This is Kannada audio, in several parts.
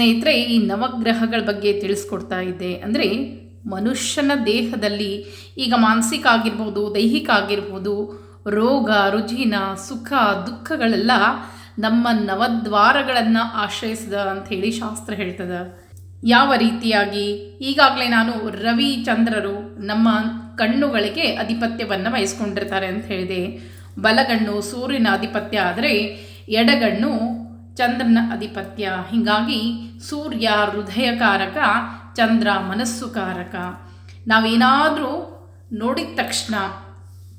ಸ್ನೇಹಿತರೆ, ಈ ನವಗ್ರಹಗಳ ಬಗ್ಗೆ ತಿಳಿಸ್ಕೊಡ್ತಾ ಇದ್ದೆ. ಅಂದರೆ, ಮನುಷ್ಯನ ದೇಹದಲ್ಲಿ ಈಗ ಮಾನಸಿಕ ಆಗಿರ್ಬೋದು, ದೈಹಿಕ ಆಗಿರ್ಬೋದು, ರೋಗ, ರುಜಿನ, ಸುಖ, ದುಃಖಗಳೆಲ್ಲ ನಮ್ಮ ನವದ್ವಾರಗಳನ್ನು ಆಶ್ರಯಿಸಿದ ಹೇಳಿ ಶಾಸ್ತ್ರ ಹೇಳ್ತದೆ. ಯಾವ ರೀತಿಯಾಗಿ? ಈಗಾಗಲೇ ನಾನು ರವಿ ಚಂದ್ರರು ನಮ್ಮ ಕಣ್ಣುಗಳಿಗೆ ಅಧಿಪತ್ಯವನ್ನು ವಹಿಸ್ಕೊಂಡಿರ್ತಾರೆ ಅಂತ ಹೇಳಿದೆ. ಬಲಗಣ್ಣು ಸೂರ್ಯನ ಅಧಿಪತ್ಯ ಆದರೆ, ಎಡಗಣ್ಣು ಚಂದ್ರನ ಅಧಿಪತ್ಯ. ಹೀಗಾಗಿ ಸೂರ್ಯ ಹೃದಯಕಾರಕ, ಚಂದ್ರ ಮನಸ್ಸು ಕಾರಕ. ನಾವೇನಾದರೂ ನೋಡಿದ ತಕ್ಷಣ,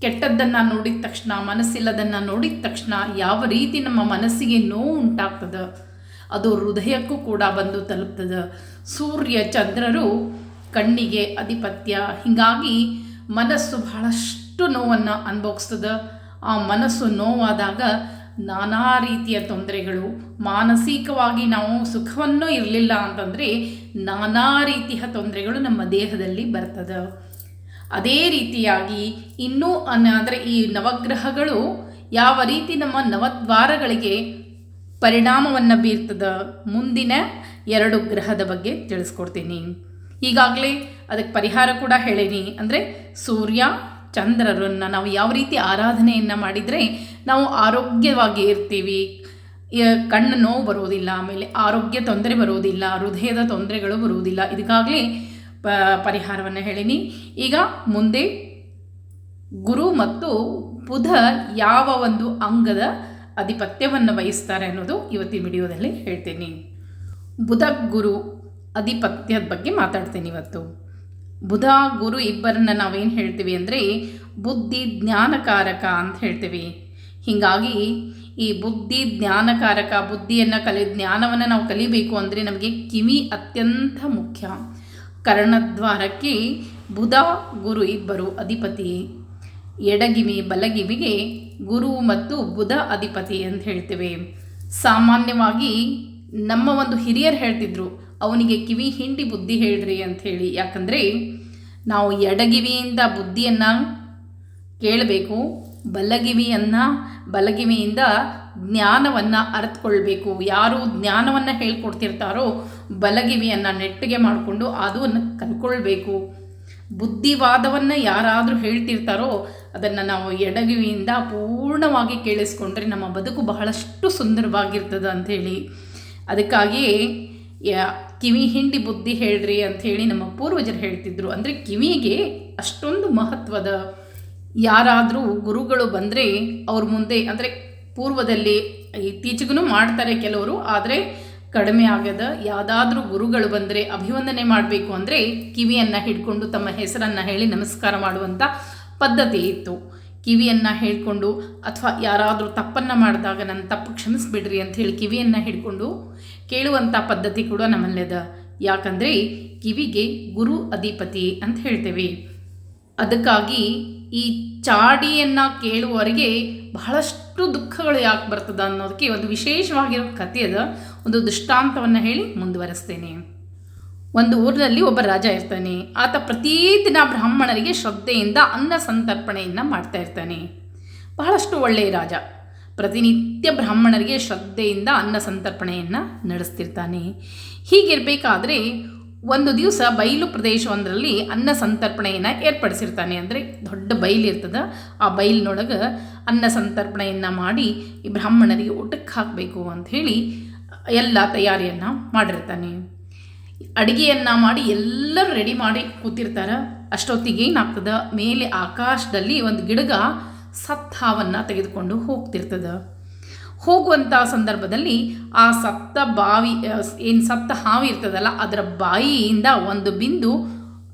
ಕೆಟ್ಟದ್ದನ್ನು ನೋಡಿದ ತಕ್ಷಣ, ಮನಸ್ಸಿಲ್ಲದನ್ನು ನೋಡಿದ ತಕ್ಷಣ ಯಾವ ರೀತಿ ನಮ್ಮ ಮನಸ್ಸಿಗೆ ನೋವು ಉಂಟಾಗ್ತದೆ? ಅದು ಹೃದಯಕ್ಕೂ ಕೂಡ ಬಂದು ತಲುಪ್ತದೆ. ಸೂರ್ಯ ಚಂದ್ರರು ಕಣ್ಣಿಗೆ ಅಧಿಪತ್ಯ. ಹೀಗಾಗಿ ಮನಸ್ಸು ಬಹಳಷ್ಟು ನೋವನ್ನು ಅನುಭವಿಸ್ತದೆ. ಆ ಮನಸ್ಸು ನೋವಾದಾಗ ನಾನಾ ರೀತಿಯ ತೊಂದರೆಗಳು, ಮಾನಸಿಕವಾಗಿ ನಾವು ಸುಖವನ್ನು ಇರಲಿಲ್ಲ ಅಂತಂದರೆ ನಾನಾ ರೀತಿಯ ತೊಂದರೆಗಳು ನಮ್ಮ ದೇಹದಲ್ಲಿ ಬರ್ತದೆ. ಅದೇ ರೀತಿಯಾಗಿ ಇನ್ನೂ ಅಂದರೆ ಈ ನವಗ್ರಹಗಳು ಯಾವ ರೀತಿ ನಮ್ಮ ನವದ್ವಾರಗಳಿಗೆ ಪರಿಣಾಮವನ್ನು ಬೀರ್ತದ ಮುಂದಿನ ಎರಡು ಗ್ರಹದ ಬಗ್ಗೆ ತಿಳಿಸ್ಕೊಡ್ತೀನಿ. ಈಗಾಗಲೇ ಅದಕ್ಕೆ ಪರಿಹಾರ ಕೂಡ ಹೇಳೀನಿ. ಅಂದರೆ ಸೂರ್ಯ ಚಂದ್ರರನ್ನು ನಾವು ಯಾವ ರೀತಿ ಆರಾಧನೆಯನ್ನು ಮಾಡಿದರೆ ನಾವು ಆರೋಗ್ಯವಾಗಿ ಇರ್ತೀವಿ. ಕಣ್ಣು ನೋವು ಬರೋದಿಲ್ಲ, ಆಮೇಲೆ ಆರೋಗ್ಯ ತೊಂದರೆ ಬರೋದಿಲ್ಲ, ಹೃದಯದ ತೊಂದರೆಗಳು ಬರುವುದಿಲ್ಲ. ಇದಕ್ಕಾಗಲೇ ಪ, ಪರಿಹಾರವನ್ನು ಹೇಳೀನಿ. ಈಗ ಮುಂದೆ ಗುರು ಮತ್ತು ಬುಧ ಯಾವ ಒಂದು ಅಂಗದ ಅಧಿಪತ್ಯವನ್ನು ವಹಿಸ್ತಾರೆ ಅನ್ನೋದು ಇವತ್ತಿನ ವಿಡಿಯೋದಲ್ಲಿ ಹೇಳ್ತೀನಿ. ಬುಧ ಗುರು ಅಧಿಪತ್ಯದ ಬಗ್ಗೆ ಮಾತಾಡ್ತೀನಿ ಇವತ್ತು. ಬುಧ, ಗುರು ಇಬ್ಬರನ್ನ ನಾವೇನು ಹೇಳ್ತೀವಿ ಅಂದರೆ ಬುದ್ಧಿ ಜ್ಞಾನಕಾರಕ ಅಂತ ಹೇಳ್ತೀವಿ. ಹೀಗಾಗಿ ಈ ಬುದ್ಧಿ ಜ್ಞಾನಕಾರಕ, ಬುದ್ಧಿಯನ್ನು ಕಲಿ, ಜ್ಞಾನವನ್ನು ನಾವು ಕಲಿಬೇಕು ಅಂದರೆ ನಮಗೆ ಕಿವಿ ಅತ್ಯಂತ ಮುಖ್ಯ. ಕರ್ಣದ್ವಾರಕ್ಕೆ ಬುಧ, ಗುರು ಇಬ್ಬರು ಅಧಿಪತಿ. ಎಡಗಿವಿ, ಬಲಗಿವಿಗೆ ಗುರು ಮತ್ತು ಬುಧ ಅಧಿಪತಿ ಅಂತ ಹೇಳ್ತೇವೆ. ಸಾಮಾನ್ಯವಾಗಿ ನಮ್ಮ ಒಂದು ಹಿರಿಯರು ಹೇಳ್ತಿದ್ರು, ಅವನಿಗೆ ಕಿವಿ ಹಿಂಡಿ ಬುದ್ಧಿ ಹೇಳ್ರಿ ಹೇಳಿ. ಯಾಕಂದರೆ, ನಾವು ಎಡಗಿವಿಯಿಂದ ಬುದ್ಧಿಯನ್ನು ಕೇಳಬೇಕು, ಬಲಗಿವಿಯನ್ನು, ಬಲಗಿವಿಯಿಂದ ಜ್ಞಾನವನ್ನು ಅರ್ಥಕೊಳ್ಬೇಕು ಯಾರು ಜ್ಞಾನವನ್ನು ಹೇಳ್ಕೊಡ್ತಿರ್ತಾರೋ, ಬಲಗಿವಿಯನ್ನು ನೆಟ್ಟಿಗೆ ಮಾಡಿಕೊಂಡು ಅದನ್ನು ಕಲ್ಕೊಳ್ಬೇಕು. ಬುದ್ಧಿವಾದವನ್ನು ಯಾರಾದರೂ ಹೇಳ್ತಿರ್ತಾರೋ, ಅದನ್ನು ನಾವು ಎಡಗಿವಿಯಿಂದ ಪೂರ್ಣವಾಗಿ ಕೇಳಿಸ್ಕೊಂಡ್ರೆ ನಮ್ಮ ಬದುಕು ಬಹಳಷ್ಟು ಸುಂದರವಾಗಿರ್ತದೆ ಅಂಥೇಳಿ ಅದಕ್ಕಾಗಿಯೇ ಕಿವಿ ಹಿಂಡಿ ಬುದ್ಧಿ ಹೇಳ್ರಿ ಅಂಥೇಳಿ ನಮ್ಮ ಪೂರ್ವಜರು ಹೇಳ್ತಿದ್ರು. ಅಂದರೆ ಕಿವಿಗೆ ಅಷ್ಟೊಂದು ಮಹತ್ವದ ಯಾರಾದರೂ ಗುರುಗಳು ಬಂದರೆ ಅವ್ರ ಮುಂದೆ, ಅಂದರೆ ಪೂರ್ವದಲ್ಲಿ ಇತ್ತೀಚೆಗೂ ಮಾಡ್ತಾರೆ ಕೆಲವರು, ಆದರೆ ಕಡಿಮೆ ಆಗದ ಯಾವುದಾದ್ರೂ ಗುರುಗಳು ಬಂದರೆ ಅಭಿವಂದನೆ ಮಾಡಬೇಕು ಅಂದರೆ ಕಿವಿಯನ್ನು ಹಿಡ್ಕೊಂಡು ತಮ್ಮ ಹೆಸರನ್ನು ಹೇಳಿ ನಮಸ್ಕಾರ ಮಾಡುವಂಥ ಪದ್ಧತಿ ಇತ್ತು. ಕಿವಿಯನ್ನು ಹೇಳ್ಕೊಂಡು ಅಥವಾ ಯಾರಾದರೂ ತಪ್ಪನ್ನು ಮಾಡಿದಾಗ ನನ್ನ ತಪ್ಪು ಕ್ಷಮಿಸ್ಬಿಡ್ರಿ ಅಂತ ಹೇಳಿ ಕಿವಿಯನ್ನು ಹಿಡ್ಕೊಂಡು ಕೇಳುವಂಥ ಪದ್ಧತಿ ಕೂಡ ನಮ್ಮಲ್ಲಿದೆ. ಯಾಕಂದರೆ ಕಿವಿಗೆ ಗುರು ಅಧಿಪತಿ ಅಂತ ಹೇಳ್ತೇವೆ. ಅದಕ್ಕಾಗಿ ಈ ಚಾಡಿಯನ್ನು ಕೇಳುವವರಿಗೆ ಬಹಳಷ್ಟು ದುಃಖಗಳು ಯಾಕೆ ಬರ್ತದೆ ಅನ್ನೋದಕ್ಕೆ ಒಂದು ವಿಶೇಷವಾಗಿರೋ ಕಥೆಯದ ಒಂದು ದೃಷ್ಟಾಂತವನ್ನು ಹೇಳಿ ಮುಂದುವರಿಸ್ತೇನೆ. ಒಂದು ಊರಿನಲ್ಲಿ ಒಬ್ಬ ರಾಜ ಇರ್ತಾನೆ. ಆತ ಪ್ರತಿದಿನ ಬ್ರಾಹ್ಮಣರಿಗೆ ಶ್ರದ್ಧೆಯಿಂದ ಅನ್ನ ಸಂತರ್ಪಣೆಯನ್ನು ಮಾಡ್ತಾ ಇರ್ತಾನೆ. ಬಹಳಷ್ಟು ಒಳ್ಳೆಯ ರಾಜ. ಪ್ರತಿನಿತ್ಯ ಬ್ರಾಹ್ಮಣರಿಗೆ ಶ್ರದ್ಧೆಯಿಂದ ಅನ್ನ ಸಂತರ್ಪಣೆಯನ್ನು ನಡೆಸ್ತಿರ್ತಾನೆ. ಹೀಗಿರಬೇಕಾದ್ರೆ ಒಂದು ದಿವಸ ಬಯಲು ಪ್ರದೇಶವೊಂದರಲ್ಲಿ ಅನ್ನ ಸಂತರ್ಪಣೆಯನ್ನು ಏರ್ಪಡಿಸಿರ್ತಾನೆ. ಅಂದರೆ ದೊಡ್ಡ ಬಯಲು ಇರ್ತದೆ. ಆ ಬಯಲಿನೊಳಗೆ ಅನ್ನ ಸಂತರ್ಪಣೆಯನ್ನು ಮಾಡಿ ಈ ಬ್ರಾಹ್ಮಣರಿಗೆ ಊಟಕ್ಕೆ ಹಾಕಬೇಕು ಅಂಥೇಳಿ ಎಲ್ಲ ತಯಾರಿಯನ್ನು ಮಾಡಿರ್ತಾನೆ. ಅಡುಗೆಯನ್ನು ಮಾಡಿ ಎಲ್ಲರೂ ರೆಡಿ ಮಾಡಿ ಕೂತಿರ್ತಾರೆ. ಅಷ್ಟೊತ್ತಿಗೆ ಏನಾಗ್ತದೆ? ಮೇಲೆ ಆಕಾಶದಲ್ಲಿ ಒಂದು ಗಿಡಗ ಸತ್ತ ಹಾವನ್ನು ತೆಗೆದುಕೊಂಡು ಹೋಗ್ತಿರ್ತದೆ. ಹೋಗುವಂಥ ಸಂದರ್ಭದಲ್ಲಿ ಆ ಸತ್ತ ಬಾವಿ ಏನು ಸತ್ತ ಹಾವು ಇರ್ತದಲ್ಲ, ಅದರ ಬಾಯಿಯಿಂದ ಒಂದು ಬಿಂದು,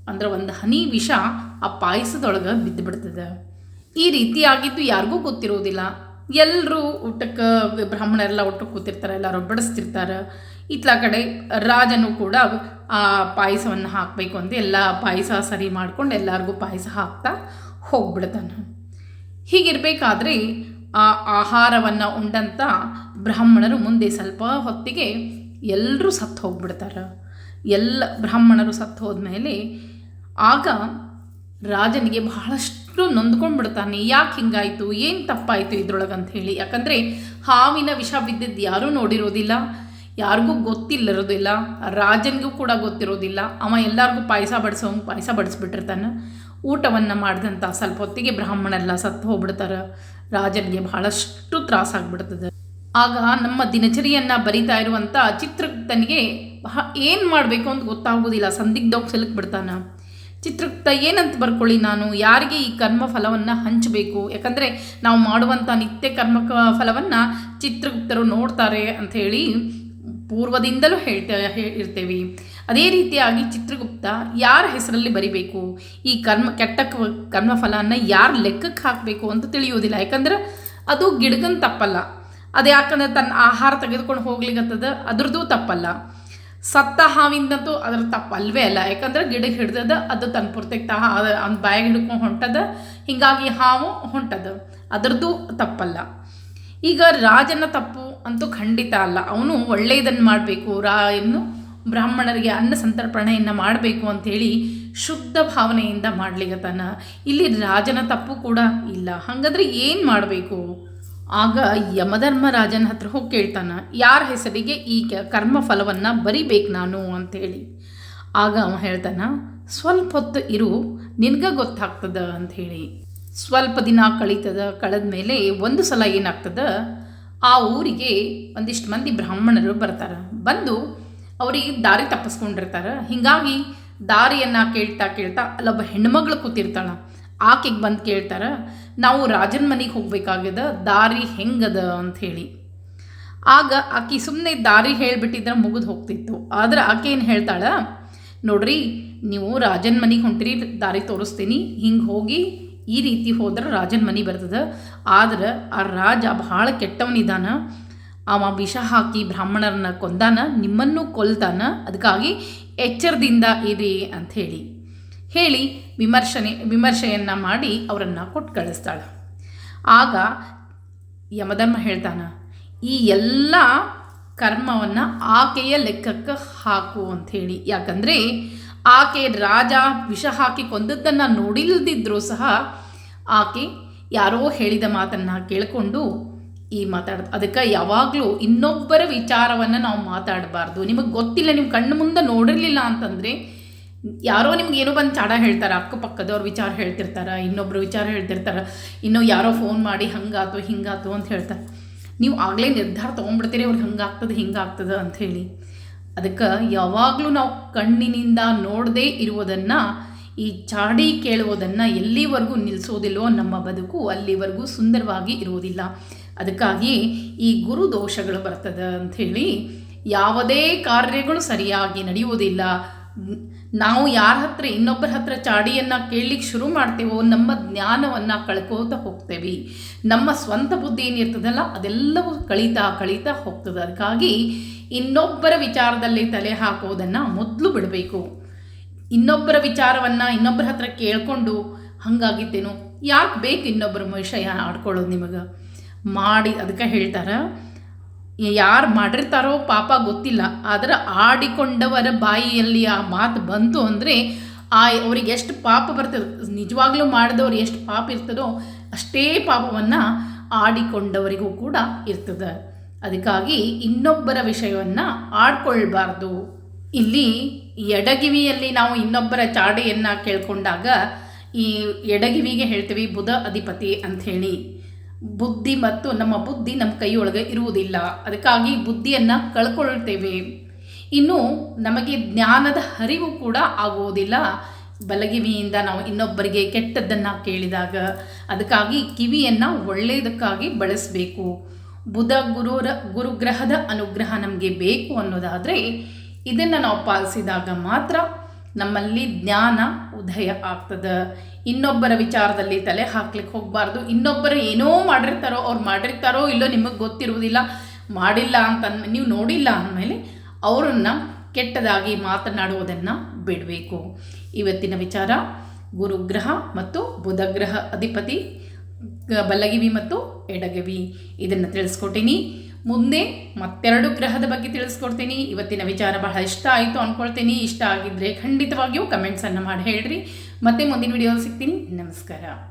ಅಂದ್ರೆ ಒಂದು ಹನಿ ವಿಷ ಆ ಪಾಯಸದೊಳಗೆ ಬಿದ್ದು ಬಿಡ್ತದೆ ಈ ರೀತಿಯಾಗಿದ್ದು ಯಾರಿಗೂ ಗೊತ್ತಿರೋದಿಲ್ಲ. ಎಲ್ಲರೂ ಊಟಕ್ಕೆ ಬ್ರಾಹ್ಮಣರೆಲ್ಲ ಊಟಕ್ಕೆ ಕೂತಿರ್ತಾರೆ, ಎಲ್ಲರೂ ಬಡಿಸ್ತಿರ್ತಾರೆ. ಇತ್ಲ ಕಡೆ ರಾಜನು ಕೂಡ ಆ ಪಾಯಸವನ್ನು ಹಾಕಬೇಕು ಅಂತ ಎಲ್ಲ ಪಾಯಸ ಸರಿ ಮಾಡ್ಕೊಂಡು ಎಲ್ಲರಿಗೂ ಪಾಯಸ ಹಾಕ್ತಾ ಹೋಗ್ಬಿಡ್ತಾನೆ. ಹೀಗಿರಬೇಕಾದ್ರೆ ಆ ಆಹಾರವನ್ನು ಉಂಡಂಥ ಬ್ರಾಹ್ಮಣರು ಮುಂದೆ ಸ್ವಲ್ಪ ಹೊತ್ತಿಗೆ ಎಲ್ಲರೂ ಸತ್ತು ಹೋಗ್ಬಿಡ್ತಾರೆ. ಎಲ್ಲ ಬ್ರಾಹ್ಮಣರು ಸತ್ತು ಹೋದ್ಮೇಲೆ ಆಗ ರಾಜನಿಗೆ ಬಹಳಷ್ಟು ನೊಂದ್ಕೊಂಡ್ಬಿಡ್ತಾನೆ, ಯಾಕೆ ಹಿಂಗಾಯಿತು, ಏನು ತಪ್ಪಾಯಿತು ಇದ್ರೊಳಗೆ ಅಂತ ಹೇಳಿ. ಯಾಕಂದರೆ ಹಾವಿನ ವಿಷ ಬಿದ್ದಿದ್ದು ಯಾರೂ ನೋಡಿರೋದಿಲ್ಲ. ಯಾರಿಗೂ ಗೊತ್ತಿಲ್ಲರೋದಿಲ್ಲ, ರಾಜನಿಗೂ ಕೂಡ ಗೊತ್ತಿರೋದಿಲ್ಲ. ಅವ ಎಲ್ಲರಿಗೂ ಪಾಯಸ ಬಡಿಸೋಂಗೆ ಪಾಯಸ ಬಡಿಸ್ಬಿಟ್ಟಿರ್ತಾನೆ. ಊಟವನ್ನು ಮಾಡಿದಂಥ ಸ್ವಲ್ಪ ಹೊತ್ತಿಗೆ ಬ್ರಾಹ್ಮಣರೆಲ್ಲ ಸತ್ತು ಹೋಗ್ಬಿಡ್ತಾರೆ. ರಾಜನಿಗೆ ಬಹಳಷ್ಟು ತ್ರಾಸಾಗ್ಬಿಡ್ತದೆ. ಆಗ ನಮ್ಮ ದಿನಚರಿಯನ್ನು ಬರಿತಾ ಇರುವಂಥ ಚಿತ್ರಗುಪ್ತನಿಗೆ ಏನು ಮಾಡಬೇಕು ಅಂತ ಗೊತ್ತಾಗೋದಿಲ್ಲ. ಸಂದಿಗ್ಧವಾಗಿ ಸಿಲುಕ್ಬಿಡ್ತಾನೆ. ಚಿತ್ರಗುಪ್ತ, ಏನಂತ ಬರ್ಕೊಳ್ಳಿ ನಾನು? ಯಾರಿಗೆ ಈ ಕರ್ಮ ಫಲವನ್ನು ಹಂಚಬೇಕು? ಯಾಕಂದರೆ ನಾವು ಮಾಡುವಂಥ ನಿತ್ಯ ಕರ್ಮ ಫಲವನ್ನು ಚಿತ್ರಗುಪ್ತರು ನೋಡ್ತಾರೆ ಅಂತ ಹೇಳಿ ಪೂರ್ವದಿಂದಲೂ ಹೇಳ್ತಾ ಇರ್ತೇವೆ. ಅದೇ ರೀತಿಯಾಗಿ ಚಿತ್ರಗುಪ್ತ ಯಾರ ಹೆಸರಲ್ಲಿ ಬರಿಬೇಕು? ಈ ಕರ್ಮ, ಕೆಟ್ಟ ಕರ್ಮಫಲನ ಯಾರ ಲೆಕ್ಕಕ್ಕೆ ಹಾಕಬೇಕು ಅಂತ ತಿಳಿಯೋದಿಲ್ಲ ಯಾಕಂದ್ರೆ ಅದು ಗಿಡಗನ್ ತಪ್ಪಲ್ಲ. ಅದು ಯಾಕಂದ್ರೆ ತನ್ನ ಆಹಾರ ತೆಗೆದುಕೊಂಡು ಹೋಗ್ಲಿಕ್ಕತ್ತದ ಅದ್ರದ್ದು ತಪ್ಪಲ್ಲ. ಸತ್ತ ಹಾವಿಂದಂತೂ ಅದ್ರ ತಪ್ಪಲ್ವೇ ಅಲ್ಲ. ಯಾಕಂದ್ರೆ ಗಿಡಕ್ಕೆ ಹಿಡ್ದದ, ಅದು ತನ್ನ ಪೂರ್ತಿಗೆ ತಾ ಅವ್ನ ಬಾಯಿಗೆ ಹಿಡ್ಕೊಂಡು ಹೊಂಟದ, ಹೀಗಾಗಿ ಹಾವು ಹೊಂಟದ. ಅದ್ರದ್ದು ತಪ್ಪಲ್ಲ. ಈಗ ರಾಜನ ತಪ್ಪು ಅಂತೂ ಖಂಡಿತ ಅಲ್ಲ. ಅವನು ಒಳ್ಳೆಯದನ್ನು ಮಾಡಬೇಕು. ರಾ ಇನ್ನು ಬ್ರಾಹ್ಮಣರಿಗೆ ಅನ್ನ ಸಂತರ್ಪಣೆಯನ್ನು ಮಾಡಬೇಕು ಅಂಥೇಳಿ ಶುದ್ಧ ಭಾವನೆಯಿಂದ ಮಾಡ್ಲಿಗತ್ತಾನ ಇಲ್ಲಿ ರಾಜನ ತಪ್ಪು ಕೂಡ ಇಲ್ಲ. ಹಾಗಾದ್ರೆ ಏನು ಮಾಡಬೇಕು? ಆಗ ಯಮಧರ್ಮರಾಜನ ಹತ್ರ ಹೋಗಿ ಕೇಳ್ತಾನೆ, ಯಾರ ಹೆಸರಿಗೆ ಈ ಕರ್ಮ ಫಲವನ್ನು ಬರಿಬೇಕು ನಾನು? ಅಂಥೇಳಿ. ಆಗ ಅವ ಹೇಳ್ತಾನ, ಸ್ವಲ್ಪ ಹೊತ್ತು ಇರು, ನಿನಗೆ ಗೊತ್ತಾಗ್ತದ ಅಂಥೇಳಿ. ಸ್ವಲ್ಪ ದಿನ ಕಳೀತದ ಕಳೆದ ಮೇಲೆ ಒಂದು ಸಲ ಏನಾಗ್ತದ, ಆ ಊರಿಗೆ ಒಂದಿಷ್ಟು ಮಂದಿ ಬ್ರಾಹ್ಮಣರು ಬರ್ತಾರೆ. ಬಂದು ಅವರಿಗೆ ದಾರಿ ತಪ್ಪಿಸ್ಕೊಂಡಿರ್ತಾರೆ. ಹೀಗಾಗಿ ದಾರಿಯನ್ನು ಕೇಳ್ತಾ ಕೇಳ್ತಾ ಅಲ್ಲೊಬ್ಬ ಹೆಣ್ಮಗಳು ಕೂತಿರ್ತಾಳ. ಆಕೆಗೆ ಬಂದು ಕೇಳ್ತಾರ, ನಾವು ರಾಜನ ಮನೆಗೆ ಹೋಗ್ಬೇಕಾಗ್ಯದ, ದಾರಿ ಹೆಂಗದ? ಹೇಳಿ. ಆಗ ಆಕೆ ಸುಮ್ಮನೆ ದಾರಿ ಹೇಳಿಬಿಟ್ಟಿದ್ರೆ ಮುಗಿದು ಹೋಗ್ತಿತ್ತು. ಆದ್ರೆ ಆಕೆ ಏನು ಹೇಳ್ತಾಳೆ, ನೋಡ್ರಿ, ನೀವು ರಾಜನ ಮನೆಗೆ ಹೊಂಟ್ರಿ, ದಾರಿ ತೋರಿಸ್ತೀನಿ, ಹಿಂಗೆ ಹೋಗಿ ಈ ರೀತಿ ಹೋದ್ರೆ ರಾಜನ ಮನೆ ಬರ್ತದೆ. ಆದ್ರೆ ಆ ರಾಜ ಬಹಳ ಕೆಟ್ಟವನಿದಾನ. ಅವ ವಿಷ ಹಾಕಿ ಬ್ರಾಹ್ಮಣರನ್ನ ಕೊಂದಾನ, ನಿಮ್ಮನ್ನು ಕೊಲ್ತಾನ. ಅದಕ್ಕಾಗಿ ಎಚ್ಚರದಿಂದ ಇರಿ ಅಂತ ಹೇಳಿ. ಹೇಳಿ ವಿಮರ್ಶನೆ, ವಿಮರ್ಶೆಯನ್ನು ಮಾಡಿ ಅವರನ್ನು ಕೊಟ್ಟು ಕಳಿಸ್ತಾಳೆ. ಆಗ ಯಮಧರ್ಮ ಹೇಳ್ತಾನ, ಈ ಎಲ್ಲ ಕರ್ಮವನ್ನು ಆಕೆಯ ಲೆಕ್ಕಕ್ಕೆ ಹಾಕು ಅಂಥೇಳಿ ಯಾಕಂದರೆ ಆಕೆ ರಾಜ ವಿಷ ಹಾಕಿ ಕೊಂದದ್ದನ್ನು ನೋಡಿಲ್ದಿದ್ರೂ ಸಹ ಆಕೆ ಯಾರೋ ಹೇಳಿದ ಮಾತನ್ನು ಕೇಳಿಕೊಂಡು ಈ ಮಾತಾಡ ಅದಕ್ಕೆ ಯಾವಾಗಲೂ ಇನ್ನೊಬ್ಬರ ವಿಚಾರವನ್ನು ನಾವು ಮಾತಾಡಬಾರ್ದು. ನಿಮಗೆ ಗೊತ್ತಿಲ್ಲ ನಿಮ್ಮ ಕಣ್ಣು ಮುಂದೆ ನೋಡಿರಲಿಲ್ಲ ಅಂತಂದರೆ ಯಾರೋ ನಿಮ್ಗೆ ಏನೋ ಬಂದು ಚಾಡ ಹೇಳ್ತಾರೆ, ಅಕ್ಕಪಕ್ಕದವ್ರ ವಿಚಾರ ಹೇಳ್ತಿರ್ತಾರೆ ಇನ್ನೊಬ್ಬರು ವಿಚಾರ ಹೇಳ್ತಿರ್ತಾರೆ, ಇನ್ನೂ ಯಾರೋ ಫೋನ್ ಮಾಡಿ ಹಂಗಾತು, ಹಿಂಗಾತು ಅಂತ ಹೇಳ್ತಾರೆ. ನೀವು ಆಗಲೇ ನಿರ್ಧಾರ ತೊಗೊಂಡ್ಬಿಡ್ತೀರಿ, ಅವ್ರಿಗೆ ಹಂಗಾಗ್ತದೆ, ಹಿಂಗಾಗ್ತದೆ ಅಂಥೇಳಿ ಅದಕ್ಕೆ ಯಾವಾಗಲೂ ನಾವು ಕಣ್ಣಿನಿಂದ ನೋಡದೇ ಇರುವುದನ್ನು, ಈ ಚಾಡಿ ಕೇಳುವುದನ್ನು ಎಲ್ಲಿವರೆಗೂ ನಿಲ್ಲಿಸೋದಿಲ್ವೋ ನಮ್ಮ ಬದುಕು ಅಲ್ಲಿವರೆಗೂ ಸುಂದರವಾಗಿ ಇರುವುದಿಲ್ಲ. ಅದಕ್ಕಾಗಿ ಈ ಗುರು ದೋಷಗಳು ಬರ್ತದೆ ಅಂಥೇಳಿ ಯಾವುದೇ ಕಾರ್ಯಗಳು ಸರಿಯಾಗಿ ನಡೆಯುವುದಿಲ್ಲ. ನಾವು ಯಾರ ಹತ್ರ, ಇನ್ನೊಬ್ಬರ ಹತ್ರ ಚಾಡಿಯನ್ನು ಕೇಳಲಿಕ್ಕೆ ಶುರು ಮಾಡ್ತೇವೋ, ನಮ್ಮ ಜ್ಞಾನವನ್ನು ಕಳ್ಕೋತ ಹೋಗ್ತೇವೆ. ನಮ್ಮ ಸ್ವಂತ ಬುದ್ಧಿ ಏನಿರ್ತದಲ್ಲ, ಅದೆಲ್ಲವೂ ಕಳೀತಾ ಕಳೀತಾ ಹೋಗ್ತದೆ. ಅದಕ್ಕಾಗಿ ಇನ್ನೊಬ್ಬರ ವಿಚಾರದಲ್ಲಿ ತಲೆ ಹಾಕೋದನ್ನು ಮೊದಲು ಬಿಡಬೇಕು. ಇನ್ನೊಬ್ಬರ ವಿಚಾರವನ್ನು ಇನ್ನೊಬ್ಬರ ಹತ್ರ ಕೇಳಿಕೊಂಡು, ಹಂಗಾಗಿತ್ತೇನೋ, ಯಾಕೆ ಬೇಕು ಇನ್ನೊಬ್ಬರ ವಿಷಯ ಆಡ್ಕೊಳ್ಳೋದು ನಿಮಗೆ? ಮಾಡಿ ಅದಕ್ಕೆ ಹೇಳ್ತಾರೆ, ಯಾರು ಮಾಡಿರ್ತಾರೋ ಪಾಪ ಗೊತ್ತಿಲ್ಲ, ಆದರೆ ಆಡಿಕೊಂಡವರ ಬಾಯಿಯಲ್ಲಿ ಆ ಮಾತು ಬಂತು ಅಂದರೆ, ಆ ಅವ್ರಿಗೆ ಎಷ್ಟು ಪಾಪ ಬರ್ತದೆ, ನಿಜವಾಗ್ಲೂ ಮಾಡಿದವ್ರು ಎಷ್ಟು ಪಾಪ ಇರ್ತದೋ ಅಷ್ಟೇ ಪಾಪವನ್ನು ಆಡಿಕೊಂಡವರಿಗೂ ಕೂಡ ಇರ್ತದೆ. ಅದಕ್ಕಾಗಿ ಇನ್ನೊಬ್ಬರ ವಿಷಯವನ್ನು ಆಡ್ಕೊಳ್ಬಾರ್ದು. ಇಲ್ಲಿ ಎಡಗಿವಿಯಲ್ಲಿ ನಾವು ಇನ್ನೊಬ್ಬರ ಚಾಡೆಯನ್ನು ಕೇಳ್ಕೊಂಡಾಗ ಈ ಎಡಗಿವಿಗೆ ಹೇಳ್ತೀವಿ ಬುಧ ಅಧಿಪತಿ ಅಂಥೇಳಿ ಬುದ್ಧಿ ಮತ್ತು ನಮ್ಮ ಬುದ್ಧಿ ನಮ್ಮ ಕೈಯೊಳಗೆ ಇರುವುದಿಲ್ಲ. ಅದಕ್ಕಾಗಿ ಬುದ್ಧಿಯನ್ನು ಕಳ್ಕೊಳ್ತೇವೆ. ಇನ್ನು ನಮಗೆ ಜ್ಞಾನದ ಹರಿವು ಕೂಡ ಆಗುವುದಿಲ್ಲ. ಬಲಗಿವಿಯಿಂದ ನಾವು ಇನ್ನೊಬ್ಬರಿಗೆ ಕೆಟ್ಟದ್ದನ್ನು ಕೇಳಿದಾಗ ಅದಕ್ಕಾಗಿ ಕಿವಿಯನ್ನು ಒಳ್ಳೆಯದಕ್ಕಾಗಿ ಬಳಸಬೇಕು. ಬುಧ ಗುರುರ ಗುರುಗ್ರಹದ ಅನುಗ್ರಹ ನಮಗೆ ಬೇಕು ಅನ್ನೋದಾದರೆ ಇದನ್ನು ನಾವು ಪಾಲಿಸಿದಾಗ ಮಾತ್ರ ನಮ್ಮಲ್ಲಿ ಜ್ಞಾನ, ಉದಯ ಆಗ್ತದೆ. ಇನ್ನೊಬ್ಬರ ವಿಚಾರದಲ್ಲಿ ತಲೆ ಹಾಕ್ಲಿಕ್ಕೆ ಹೋಗಬಾರ್ದು. ಇನ್ನೊಬ್ಬರು ಏನೋ ಮಾಡಿರ್ತಾರೋ, ಅವ್ರು ಮಾಡಿರ್ತಾರೋ ಇಲ್ಲೋ ನಿಮಗೆ ಗೊತ್ತಿರುವುದಿಲ್ಲ. ಮಾಡಿಲ್ಲ ಅಂತ ನೀವು ನೋಡಿಲ್ಲ ಅಂದಮೇಲೆ ಅವರನ್ನು ಕೆಟ್ಟದಾಗಿ ಮಾತನಾಡುವುದನ್ನು ಬಿಡಬೇಕು. ಇವತ್ತಿನ ವಿಚಾರ ಗುರುಗ್ರಹ ಮತ್ತು ಬುಧಗ್ರಹ ಅಧಿಪತಿ ಬಲಗಿವಿ ಮತ್ತು ಎಡಗಿವಿ. ಇದನ್ನು ತಿಳಿಸ್ಕೊಟ್ಟಿನಿ. ಮುಂದೆ ಮತ್ತೆರಡು ಗ್ರಹದ ಬಗ್ಗೆ ತಿಳಿಸ್ಕೊಡ್ತೀನಿ. ಇವತ್ತಿನ ವಿಚಾರ ಬಹಳ ಇಷ್ಟ ಆಯಿತು ಅಂದ್ಕೊಳ್ತೀನಿ ಇಷ್ಟ ಆಗಿದ್ದರೆ ಖಂಡಿತವಾಗಿಯೂ ಕಮೆಂಟ್ಸನ್ನು ಮಾಡಿ ಹೇಳ್ರಿ. ಮತ್ತೆ ಮುಂದಿನ ವಿಡಿಯೋ ಸಿಗ್ತೀನಿ. ನಮಸ್ಕಾರ.